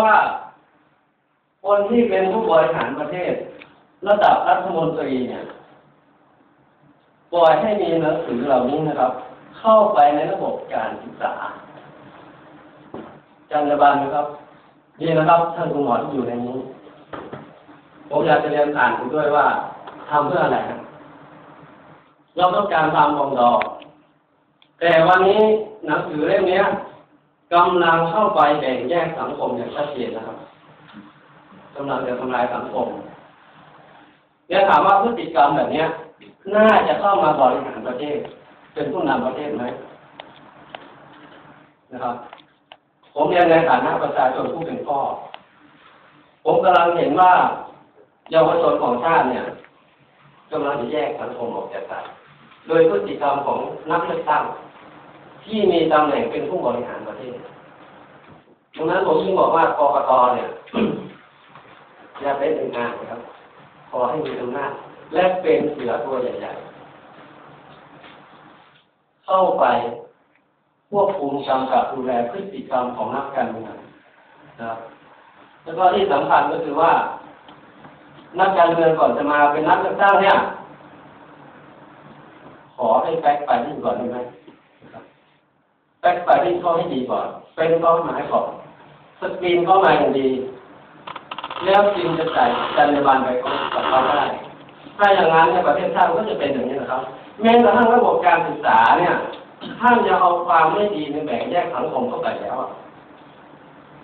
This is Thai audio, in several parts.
ว่า คนที่เป็นผู้บริหารประเทศ ระดับรัฐมนตรีเนี่ยปล่อยให้มีหนังสือเหล่านี้นะครับ เข้าไปในระบบการศึกษาจรรยาบรรณนะครับนี่นะครับท่านคุณหมอที่อยู่ในนี้ ผมอยากจะเรียนอ่านคุณด้วยว่าทำเพื่ออะไรเราต้องการความปรองดองแต่วันนี้หนังสือเล่มนี้ กำลังเข้าไปแบ่งแยกสังคมอย่างชัดเจนนะครับกำลังจะทำลายสังคมเนี่ยถามว่าพฤติกรรมแบบเนี้ย น่าจะเข้ามาบริหารประเทศ เป็นผู้นำประเทศไหมนะครับ ผมเรียนในฐานะประชาชนผู้เป็นพ่อ ผมกำลังเห็นว่าเยาวชนของชาติเนี่ยกำลังจะแยกสังคมออกจากกันโดยพฤติกรรมของนักเลือกตั้ง ที่มีตำแหน่งเป็นผู้บริหารประเทศดังนั้นผมจึงบอกว่ากกตเนี่ยอย่าเป็นหนึ่งงานนะครับ ขอให้มีอำนาจและเป็นเสือตัวใหญ่ๆ เข้าไปควบคุมกำกับดูแลพฤติกรรมของนักการเมืองนะครับแล้วก็ที่สำคัญก็คือว่า นักการเมืองก่อนจะมาเป็นนักเลือกตั้งเนี่ย ขอให้แบ็กไปที่ก่อนได้ไหม แบ็กไปที่เขาให้ดีก่อน เป็นเขาหมายก่อนสกรีนเข้ามาอย่างดี แล้วจริงจะใส่จรรยาบรรณไปกับเขาได้ ถ้าอย่างนั้นในประเทศชาติก็จะเป็นอย่างนี้นะครับ แม้กระทั่งระบบการศึกษาเนี่ยท่านจะเอาความไม่ดีในแบ่งแยกสังคมเข้าไปแล้วอะ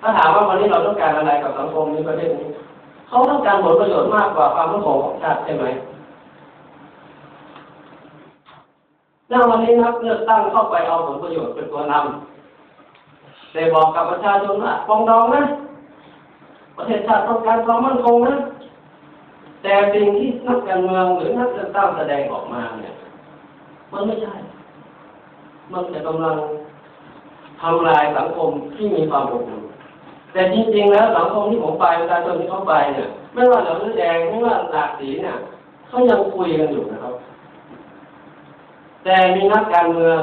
ถ้าถามว่าวันนี้เราต้องการอะไรกับสังคมในประเทศนี้ เขาต้องการผลประโยชน์มากกว่าความมั่นคงของชาติใช่ไหม แล้ววันนี้นักเลือกตั้งเข้าไปเอาผลประโยชน์เป็นตัวนำแต่บอกกับประชาชนว่าปองดองนะ ประเทศชาติต้องการความมั่นคงนะ แต่สิ่งที่นักการเมืองหรือนักเลือกตั้งแสดงออกมาเนี่ย มันไม่ใช่ มันจะกำลังทำลายสังคมที่มีความอบอุ่นแต่จริงๆแล้วสังคมที่ผมไปประชาชนที่เข้าไปเนี่ย ไม่ว่าเหลืองแดงไม่ว่าหลากสีเนี่ยเขายังคุยกันอยู่นะครับ แต่มีนักการเมือง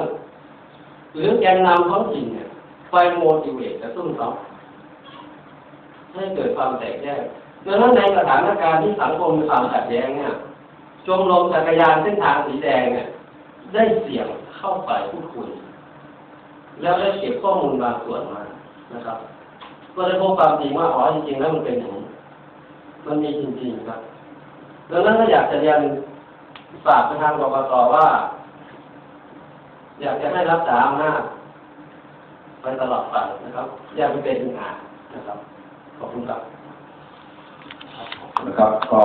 หรือแกนนำท้องถิ่นเนี่ยไปโมดิเวตกระตุ้นเขาให้เกิดความแตกแยกดังนั้นในสถานการณ์ที่สังคมมีความขัดแย้งเนี่ยชมรมจักรยานเส้นทางสีแดงเนี่ยได้เสี่ยงเข้าไปพูดคุย แล้วได้เก็บข้อมูลบางส่วนมานะครับ ก็ได้พบความจริงว่าอ๋อจริงๆแล้วมันเป็นอย่างนี้มันมีจริงๆครับดังนั้นก็อยากจะเรียนฝากไปทางกรกตว่า อยากจะให้รักษาอำนาจไปตลอดไปนะครับ อย่าไปเป็นงานนะครับ ขอบคุณครับนะครับก็